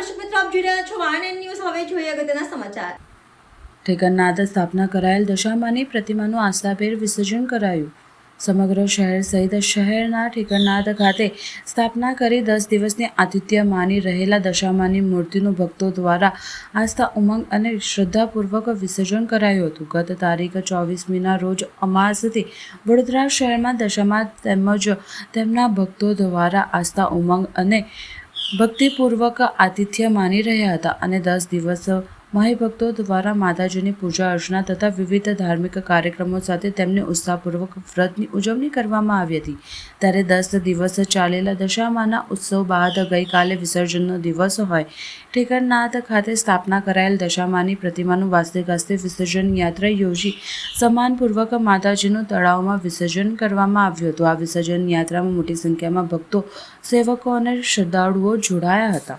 Van and news. હવે જોઈએ અગત્યના સમાચાર. ઠેકરનાથ સ્થાપના કરાયેલ દશામાની પ્રતિમાનું આસ્થાભેર વિસર્જન કરાયું. સમગ્ર શહેર સહિત શહેરના ઠેકરનાથ ખાતે સ્થાપના કરી દસ દિવસની આતિથ્ય માની રહેલા દશામાની મૂર્તિનું ભક્તો દ્વારા આસ્થા, ઉમંગ અને શ્રદ્ધાપૂર્વક વિસર્જન કરાયું હતું. ગત તારીખ ચોવીસમીના રોજ અમાસથી વડોદરા શહેરમાં દશામા તેમજ તેમના ભક્તો દ્વારા આસ્થા, ઉમંગ અને ભક્તિપૂર્વક આતિથ્ય માની રહ્યા હતા અને દસ દિવસ માહી ભક્તો દ્વારા માતાજીની પૂજા અર્ચના તથા વિવિધ ધાર્મિક કાર્યક્રમો સાથે તેમની ઉત્સાહપૂર્વક વ્રતની ઉજવણી કરવામાં આવી હતી. ત્યારે દસ દિવસ ચાલેલા દશામાના ઉત્સવ બાદ ગઈકાલે વિસર્જનનો દિવસ હોય. ઠેકરનાથ ખાતે સ્થાપના કરાયેલ દશામાની પ્રતિમાનું વાસ્તવિક હસ્તે વિસર્જન યાત્રા યોજી સન્માનપૂર્વક માતાજીનું તળાવમાં વિસર્જન કરવામાં આવ્યું હતું. આ વિસર્જન યાત્રામાં મોટી સંખ્યામાં ભક્તો, સેવકો અને શ્રદ્ધાળુઓ જોડાયા હતા.